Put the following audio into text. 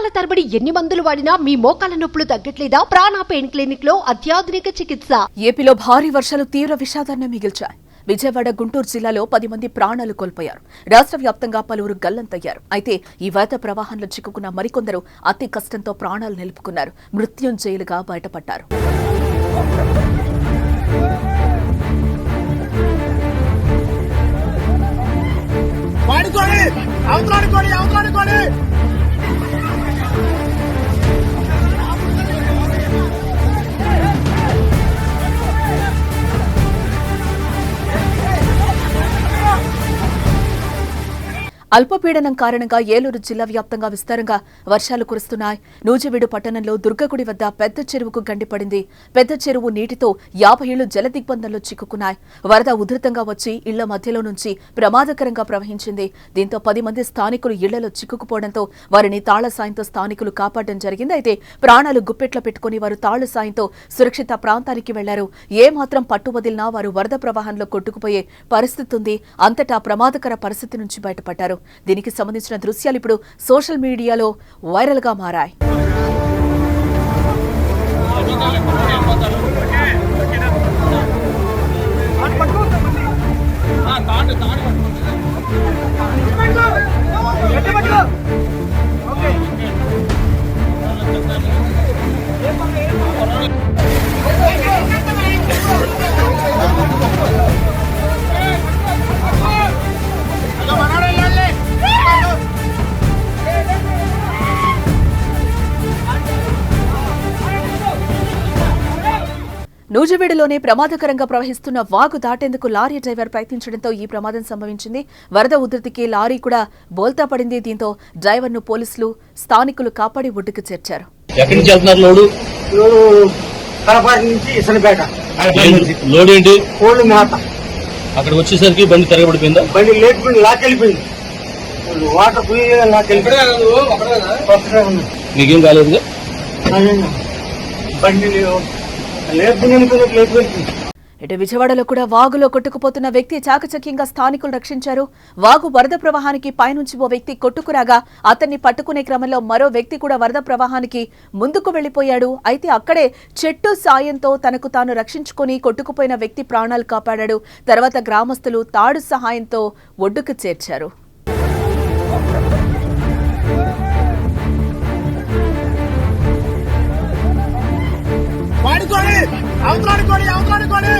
నెలల తరబడి ఎన్ని మందులు వాడినా మీ మోకాల నొప్పులు తగ్గట్లేదా? ప్రాణ పెయిన్ క్లినిక్లో అత్యాధునిక చికిత్స. ఏపీలో భారీ వర్షాలు తీవ్ర విషాదాన్ని మిగిల్చాయి. విజయవాడ గుంటూరు జిల్లాలో పది మంది ప్రాణాలు కోల్పోయారు. రాష్ట్ర వ్యాప్తంగా పలువురు గల్లంతయ్యారు. అయితే ఈ వరద ప్రవాహంలో చిక్కుకున్న మరికొందరు అతి కష్టంతో ప్రాణాలు నిలుపుకున్నారు. మృత్యుంజయులుగా బయటపడ్డారు. వాడుకోండి! అవతలాడుకోండి! అవతలాడుకోండి! అల్పపీడనం కారణంగా ఏలూరు జిల్లా వ్యాప్తంగా విస్తారంగా వర్షాలు కురుస్తున్నాయి. నూజివీడు పట్టణంలో దుర్గగుడి వద్ద పెద్ద చెరువుకు గండిపడింది. పెద్ద చెరువు నీటితో యాభై ఇళ్ళు జలదిగ్బంధంలో చిక్కుకున్నాయి. వరద ఉధృతంగా వచ్చి ఇళ్ళ మధ్యలో నుంచి ప్రమాదకరంగా ప్రవహించింది. దీంతో పది మంది స్థానికులు ఇళ్ళలో చిక్కుకుపోవడంతో వారిని తాళ్ళ సాయంతో స్థానికులు కాపాడడం జరిగింది. అయితే ప్రాణాలు గుప్పెట్లో పెట్టుకుని వారు తాళ్ళ సాయంతో సురక్షిత ప్రాంతానికి వెళ్ళారు. ఏ మాత్రం పట్టు వదిలినా వారు వరద ప్రవాహంలో కొట్టుకుపోయే పరిస్థితి ఉంది. అంతటా ప్రమాదకర పరిస్థితి నుంచి బయటపడ్డారు. దీనికి సంబంధించిన దృశ్యాలు ఇప్పుడు సోషల్ మీడియాలో వైరల్గా మారాయి నూజివీడులోనే ప్రమాదకరంగా ప్రవహిస్తున్న వాగు దాటేందుకు లారీ డ్రైవర్ ప్రయత్నించడంతో ఈ ప్రమాదం సంభవించింది. వరద ఉధృతికి లారీ కూడా బోల్తా పడింది. దీంతో డ్రైవర్ను పోలీసులు స్థానికులు కాపాడి ఒడ్డుకు చేర్చారు. అక్కడ వచ్చేసరికి బండి తిరగబడిపోయిందా? బండి లేకపోయింది లాకెళ్ళిపోయింది వాటర్ పోయి లాకెళ్ళిపోయింది కొత్తగా ఉంది. మీకేం అదేనా? బండి ఇటు విజయవాడలో కూడా వాగులో కొట్టుకుపోతున్న వ్యక్తి చాకచక్యంగా స్థానికులు రక్షించారు. వాగు వరద ప్రవాహానికి పైనుంచి ఓ వ్యక్తి కొట్టుకురాగా అతన్ని పట్టుకునే క్రమంలో మరో వ్యక్తి కూడా వరద ప్రవాహానికి ముందుకు వెళ్ళిపోయాడు అయితే అక్కడే చెట్టు సాయంతో తనకు తాను రక్షించుకుని కొట్టుకుపోయిన వ్యక్తి ప్రాణాలు కాపాడాడు. తర్వాత గ్రామస్తులు తాడు సహాయంతో ఒడ్డుకు చేర్చారు. అవతలాడుకోండి అవతలాడుకోండి